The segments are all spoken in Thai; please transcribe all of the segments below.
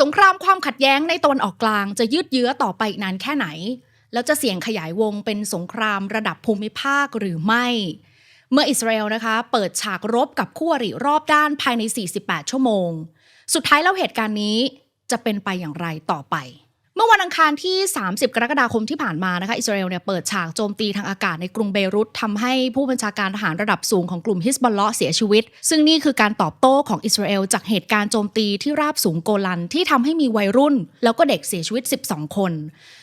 สงครามความขัดแย้งในตะวันออกกลางจะยืดเยื้อต่อไปอีกนานแค่ไหน แล้วจะเสี่ยงขยายวงเป็นสงครามระดับภูมิภาคหรือไม่ เมื่ออิสราเอลนะคะ เปิดฉากรบกับคู่อริรอบด้านภายใน 48 ชั่วโมง สุดท้ายแล้วเหตุการณ์นี้จะเป็นไปอย่างไรต่อไป เมื่อวันอังคารที่ 30 กรกฎาคมที่ผ่านมานะคะอิสราเอลเนี่ยเปิดฉากโจมตีทางอากาศในกรุงเบรุตทำให้ผู้บัญชาการทหารระดับสูงของกลุ่มฮิสบอลเลาะเสียชีวิต ซึ่งนี่คือการตอบโต้ของอิสราเอลจากเหตุการณ์โจมตีที่ราบสูงโกลันที่ทำให้มีวัยรุ่น แล้วก็เด็กเสียชีวิต 12 คน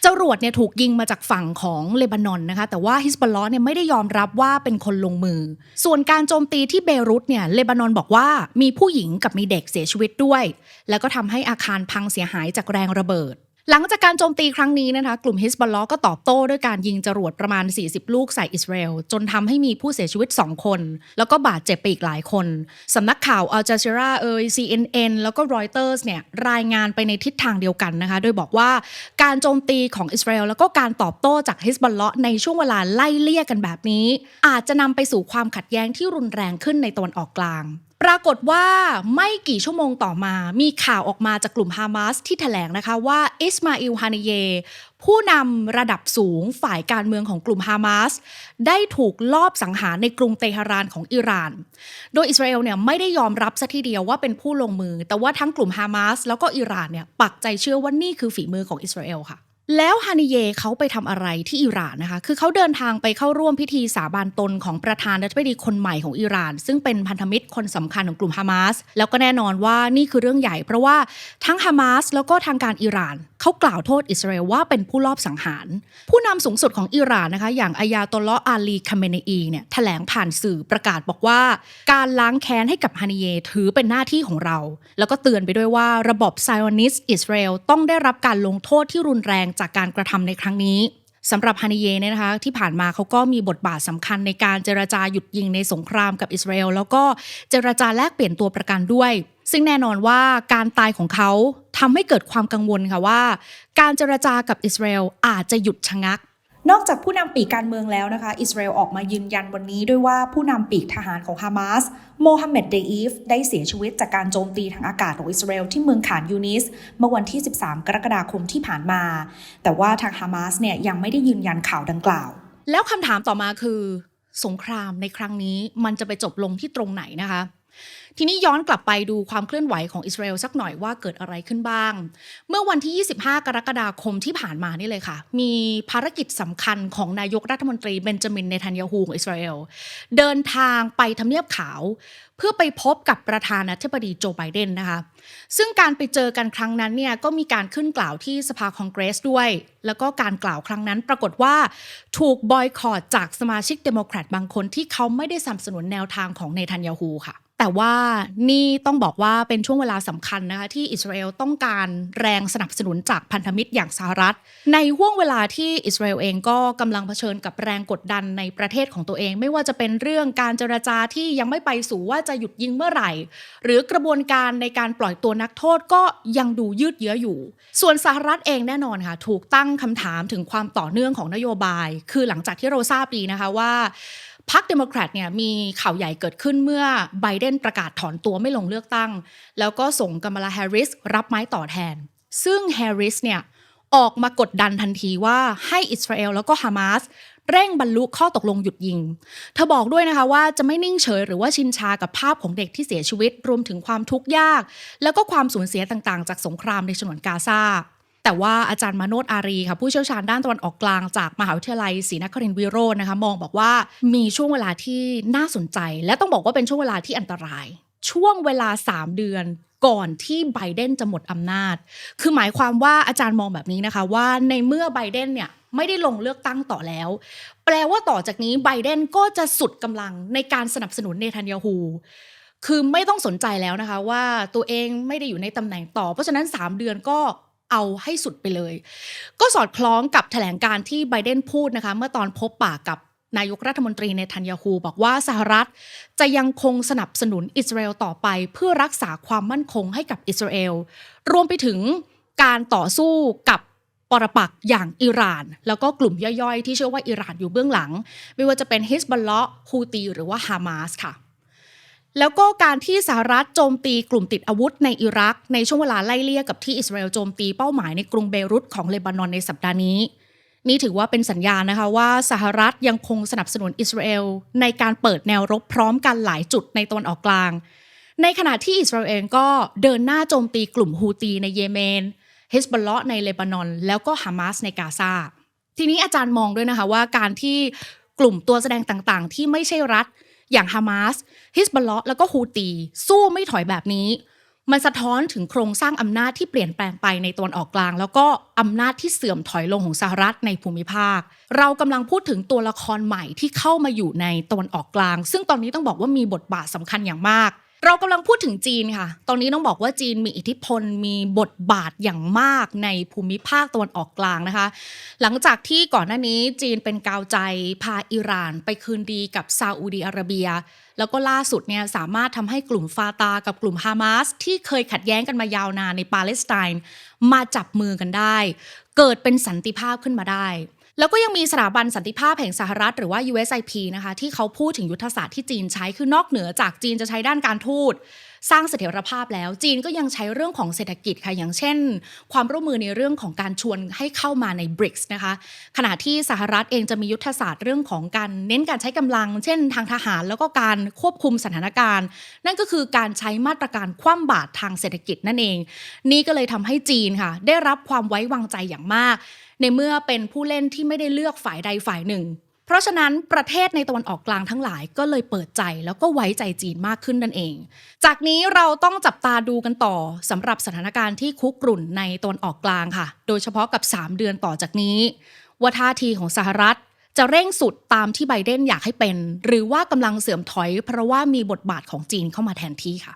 จรวดเนี่ยถูกยิงมาจากฝั่งของเลบานอนนะคะแต่ว่าฮิสบอลเลาะเนี่ยไม่ได้ยอมรับว่าเป็นคนลงมือ ส่วนการโจมตีที่เบรุตเนี่ยเลบานอนบอกว่ามีผู้หญิงกับมีเด็กเสียชีวิตด้วย แล้วก็ทำให้อาคารพังเสียหายจากแรงระเบิด หลังจากการโจมตีครั้งนี้นะคะกลุ่มฮิสบอลล์ก็ตอบโต้ด้วยการยิงจรวดประมาณ 40 ลูกใส่อิสราเอล จนทำให้มีผู้เสียชีวิต 2 คน แล้วก็บาดเจ็บไปอีกหลายคนสำนักข่าวอัลจ z ซีราเอย CNN แล้วก็รอยเตอร์สเนี่ยรายงานไปในทิศทางเดียวกันนะคะ โดยบอกว่าการโจมตีของอิสราเอลแล้วก็การตอบโต้จากฮิสบอลล์ในช่วงเวลาไล่เลี่ยกันแบบนี้ อาจจะนำไปสู่ความขัดแย้งที่รุนแรงขึ้นในตะวันออกกลาง ปรากฏว่าไม่กี่ชั่วโมงต่อมา มีข่าวออกมาจากกลุ่มฮามาสที่แถลงนะคะว่าอิสมาอิลฮานิเย ผู้นำระดับสูงฝ่ายการเมืองของกลุ่มฮามาสได้ถูกลอบสังหารในกรุงเตหะรานของอิหร่าน โดยอิสราเอลเนี่ยไม่ได้ยอมรับซะทีเดียวว่าเป็นผู้ลงมือ แต่ว่าทั้งกลุ่มฮามาสแล้วก็อิหร่านเนี่ยปักใจเชื่อว่านี่คือฝีมือของอิสราเอลค่ะ แล้วฮานิเยเขาไปทำอะไรที่อิหร่านนะคะ คือเขาเดินทางไปเข้าร่วมพิธีสาบานตนของประธานาธิบดีคนใหม่ของอิหร่าน ซึ่งเป็นพันธมิตรคนสำคัญของกลุ่มฮามาส แล้วก็แน่นอนว่านี่คือเรื่องใหญ่ เพราะว่าทั้งฮามาสแล้วก็ทางการอิหร่านเขากล่าวโทษอิสราเอลว่าเป็นผู้ลอบสังหาร ผู้นำสูงสุดของอิหร่านนะคะ อย่างอายาตอลลออาลีคาเมเนอีเนี่ยแถลงผ่านสื่อประกาศบอกว่า การล้างแค้นให้กับฮานิเยถือเป็นหน้าที่ของเรา แล้วก็เตือนไปด้วยว่าระบบไซออนิสอิสราเอลต้องได้รับการลงโทษที่รุนแรงจากการกระทำในครั้งนี้สำหรับฮานิเยเนี่ยนะคะที่ผ่านมาเขาก็มีบทบาทสำคัญในการเจรจาหยุดยิงในสงครามกับอิสราเอลแล้วก็เจรจาแลกเปลี่ยนตัวประกันด้วย ซึ่งแน่นอนว่าการตายของเขาทำให้เกิดความกังวลค่ะว่า การเจรจากับอิสราเอลอาจจะหยุดชะงัก นอกจากผู้นำปีกการเมืองแล้วนะคะ อิสราเอลออกมายืนยันวันนี้ด้วยว่าผู้นำปีกทหารของฮามาสโมฮัมเหม็ดเดอีฟได้เสียชีวิตจากการโจมตีทางอากาศของอิสราเอลที่เมืองขานยูนิส เมื่อวันที่ 13 กรกฎาคมที่ผ่านมา แต่ว่าทางฮามาสเนี่ยยังไม่ได้ยืนยันข่าวดังกล่าว แล้วคำถามต่อมาคือ สงครามในครั้งนี้มันจะไปจบลงที่ตรงไหนนะคะ ทีนี้ย้อนกลับไปดูความเคลื่อนไหวของอิสราเอลสักหน่อยว่าเกิดอะไรขึ้นบ้าง เมื่อวันที่ 25 กรกฎาคมที่ผ่านมานี่เลยค่ะ มีภารกิจสำคัญของนายกรัฐมนตรีเบนจามินเนทันยาฮูของอิสราเอลเดินทางไปทำเนียบขาว เพื่อไปพบกับประธานาธิบดีโจไบเดนนะคะ ซึ่งการไปเจอกันครั้งนั้นเนี่ยก็มีการขึ้นกล่าวที่สภาคองเกรสด้วย แล้วก็การกล่าวครั้งนั้นปรากฏว่าถูกบอยคอรตจากสมาชิกเดโมแครตบางคนที่เขาไม่ได้สนับสนุนแนวทางของเนทันยาฮูค่ะ แต่ว่านี่ต้องบอกว่าเป็นช่วงเวลาสำคัญนะคะที่อิสราเอลต้องการแรงสนับสนุนจากพันธมิตรอย่างสหรัฐ ในห่วงเวลาที่อิสราเอลเองก็กำลังเผชิญกับแรงกดดันในประเทศของตัวเอง ไม่ว่าจะเป็นเรื่องการเจรจาที่ยังไม่ไปสู่ว่าจะหยุดยิงเมื่อไหร่ หรือกระบวนการในการปล่อยตัวนักโทษก็ยังดูยืดเยื้ออยู่ ส่วนสหรัฐเองแน่นอนค่ะถูกตั้งคำถามถึงความต่อเนื่องของนโยบาย คือหลังจากที่เราทราบดีนะคะว่า พรรคเดโมแครตเนี่ยมีข่าวใหญ่เกิดขึ้นเมื่อไบเดนประกาศถอนตัวไม่ลงเลือกตั้ง แล้วก็ส่งกัมลาแฮร์ริสรับไม้ต่อแทน ซึ่งแฮร์ริสเนี่ยออกมากดดันทันทีว่าให้อิสราเอลแล้วก็ฮามาสเร่งบรรลุข้อตกลงหยุดยิง เธอบอกด้วยนะคะว่าจะไม่นิ่งเฉยหรือว่าชินชากับภาพของเด็กที่เสียชีวิต รวมถึงความทุกข์ยาก แล้วก็ความสูญเสียต่างๆ จากสงครามในฉนวนกาซา แต่ว่าอาจารย์มาโนตอารีค่ะผู้เชี่ยวชาญด้านตะวันออกกลางจากมหาวิทยาลัยศรีนครินทร์วิโรจน์นะคะมองบอกว่ามีช่วงเวลาที่น่าสนใจ และต้องบอกว่าเป็นช่วงเวลาที่อันตราย ช่วงเวลา 3 เดือนก่อนที่ไบเดนจะหมดอำนาจ คือหมายความว่าอาจารย์มองแบบนี้นะคะว่าในเมื่อไบเดนเนี่ยไม่ได้ลงเลือกตั้งต่อแล้ว แปลว่าต่อจากนี้ไบเดนก็จะสุดกำลังในการสนับสนุนเนทันยาฮูคือไม่ต้องสนใจแล้วนะคะว่าตัวเองไม่ได้อยู่ในตำแหน่งต่อ เพราะฉะนั้น 3 เดือนก็ เอาให้สุดไปเลย ก็สอดคล้องกับแถลงการที่ไบเดนพูดนะคะเมื่อตอนพบปากกับนายกรัฐมนตรีเนทันยาฮูบอกว่าสหรัฐจะยังคงสนับสนุนอิสราเอลต่อไป เพื่อรักษาความมั่นคงให้กับอิสราเอลรวมไปถึงการต่อสู้กับปรปักษ์อย่างอิหร่าน แล้วก็กลุ่มย่อยๆ ที่เชื่อว่าอิหร่านอยู่เบื้องหลัง ไม่ว่าจะเป็นฮิสบอลเลาะฮูตีหรือว่าฮามาสค่ะ แล้วก็การที่สหรัฐโจมตีกลุ่มติดอาวุธในอิรัก ในช่วงเวลาไล่เลี่ยกับที่อิสราเอลโจมตีเป้าหมายในกรุงเบรุตของเลบานอนในสัปดาห์นี้ นี่ถือว่าเป็นสัญญาณนะคะว่าสหรัฐยังคงสนับสนุนอิสราเอลในการเปิดแนวรบพร้อมกันหลายจุดในตะวันออกกลาง ในขณะที่อิสราเอลก็เดินหน้าโจมตีกลุ่มฮูตีในเยเมนฮิสบอลเลาะในเลบานอน แล้วก็ฮามาสในกาซาทีนี้อาจารย์มองด้วยนะคะว่าการที่กลุ่มตัวแสดงต่างๆ ที่ไม่ใช่รัฐ อย่างฮามาสฮิสบลเลาะแล้วก็ฮูตี สู้ไม่ถอยแบบนี้ มันสะท้อนถึงโครงสร้างอำนาจที่เปลี่ยนแปลงไปในตะวันออกกลาง แล้วก็อำนาจที่เสื่อมถอยลงของสหรัฐในภูมิภาค เรากำลังพูดถึงตัวละครใหม่ที่เข้ามาอยู่ในตะวันออกกลาง ซึ่งตอนนี้ต้องบอกว่ามีบทบาทสำคัญอย่างมาก เรากำลังพูดถึงจีนค่ะ ตอนนี้ต้องบอกว่าจีนมีอิทธิพลมีบทบาทอย่างมากในภูมิภาคตะวันออกกลางนะคะ หลังจากที่ก่อนหน้านี้จีนเป็นกาวใจพาอิหร่านไปคืนดีกับซาอุดีอาระเบีย แล้วก็ล่าสุดเนี่ยสามารถทำให้กลุ่มฟาตากับกลุ่มฮามาสที่เคยขัดแย้งกันมายาวนานในปาเลสไตน์มาจับมือกันได้ เกิดเป็นสันติภาพขึ้นมาได้ แล้วก็ยังมีสถาบันสันติภาพแห่งสหรัฐหรือว่า USIP นะคะที่เขาพูดถึงยุทธศาสตร์ที่จีนใช้คือนอกเหนือจากจีนจะใช้ด้านการทูต สร้างเสถียรภาพแล้ว จีนก็ยังใช้เรื่องของเศรษฐกิจค่ะอย่างเช่น ความร่วมมือในเรื่องของการชวนให้เข้ามาใน BRICS นะคะขณะที่สหรัฐเองจะมียุทธศาสตร์เรื่องของการเน้นการใช้กำลัง เช่น ทางทหารแล้วก็การควบคุมสถานการณ์ นั่นก็คือการใช้มาตรการคว่ำบาตรทางเศรษฐกิจนั่นเอง นี่ก็เลยทำให้จีนค่ะ ได้รับความไว้วางใจอย่างมาก ในเมื่อเป็นผู้เล่นที่ไม่ได้เลือกฝ่ายใดฝ่ายหนึ่ง เพราะฉะนั้นประเทศในตะวันออกกลางทั้งหลายก็เลยเปิดใจแล้วก็ไว้ใจจีนมากขึ้นนั่นเอง จากนี้เราต้องจับตาดูกันต่อสำหรับสถานการณ์ที่คุกรุ่นในตะวันออกกลางค่ะ โดยเฉพาะกับ 3 เดือนต่อจากนี้ ว่าท่าทีของสหรัฐจะเร่งสุดตามที่ไบเดนอยากให้เป็น หรือว่ากำลังเสื่อมถอยเพราะว่ามีบทบาทของจีนเข้ามาแทนที่ค่ะ